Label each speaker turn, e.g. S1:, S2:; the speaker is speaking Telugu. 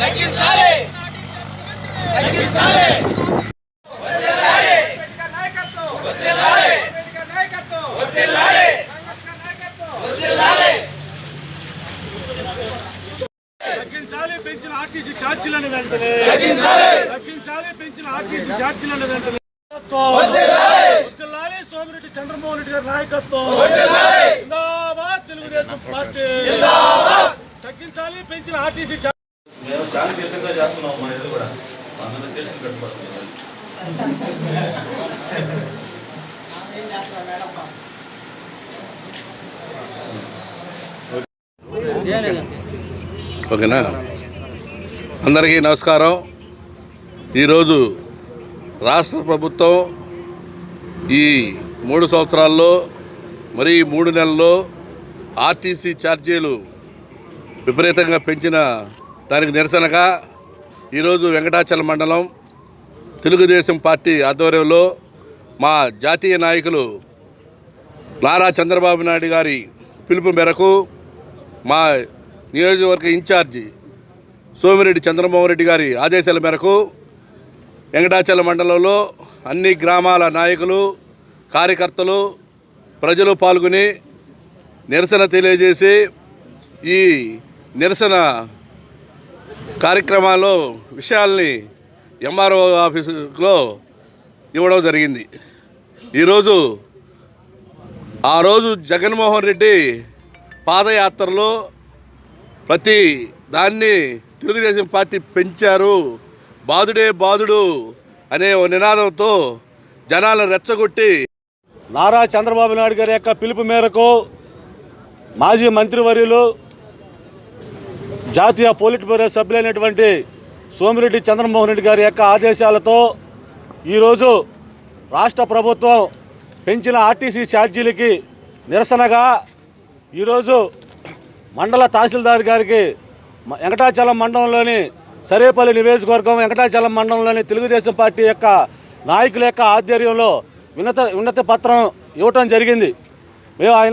S1: తగ్గించాలి తగ్గించాలి
S2: పెంచిన ఆర్టీసీ ఛార్జీలను వెంటనే
S1: తగ్గించాలి.
S2: తగ్గించాలి పెంచిన ఆర్టీసీ ఛార్జీలను వెంటనే.
S1: వర్ధిల్లాలి
S2: సోమిరెడ్డి చంద్రమోహన్ రెడ్డి గారి నాయకత్వం. తెలుగుదేశం పార్టీ. తగ్గించాలి పెంచిన ఆర్టీసీ
S3: మేము శాంతియుతంగా చేస్తున్నాం మా ఇది కూడా. అందరూ తెలిసి కట్టుబడుతుంది
S4: ఓకేనా? అందరికీ నమస్కారం. ఈరోజు రాష్ట్ర ప్రభుత్వం ఈ మూడు సంవత్సరాల్లో మరి మూడు నెలల్లో ఆర్టీసీ ఛార్జీలు విపరీతంగా పెంచిన దానికి నిరసనగా ఈరోజు వెంకటాచల మండలం తెలుగుదేశం పార్టీ ఆధ్వర్యంలో మా జాతీయ నాయకులు నారా చంద్రబాబు నాయుడు గారి పిలుపు మేరకు మా నియోజకవర్గ ఇన్ఛార్జి సోమిరెడ్డి చంద్రమోహన్ రెడ్డి గారి ఆదేశాల మేరకు వెంకటాచల మండలంలో అన్ని గ్రామాల నాయకులు కార్యకర్తలు ప్రజలు పాల్గొని నిరసన తెలియజేసి ఈ నిరసన కార్యక్రమాల్లో విషయాల్ని ఎంఆర్ఓ ఆఫీసులో ఇవ్వడం జరిగింది. ఈరోజు ఆ రోజు జగన్మోహన్ రెడ్డి పాదయాత్రలో ప్రతి దాన్ని తెలుగుదేశం పార్టీ పెంచారు. బాదుడే బాధుడు అనే ఓ నినాదంతో జనాలను రెచ్చగొట్టి
S2: నారా చంద్రబాబు నాయుడు గారి యొక్క పిలుపు మేరకు మాజీ మంత్రివర్యులు జాతీయ పోలిట్ బ్యూరో సభ్యులైనటువంటి సోమిరెడ్డి చంద్రమోహన్ రెడ్డి గారి యొక్క ఆదేశాలతో ఈరోజు రాష్ట్ర ప్రభుత్వం పెంచిన ఆర్టీసీ ఛార్జీలకి నిరసనగా ఈరోజు మండల తహసీల్దార్ గారికి వెంకటాచలం మండలంలోని సరేపల్లి నియోజకవర్గం వెంకటాచలం మండలంలోని తెలుగుదేశం పార్టీ యొక్క నాయకుల యొక్క ఆధ్వర్యంలో వినత వినతి పత్రం ఇవ్వటం జరిగింది. మేము ఆయన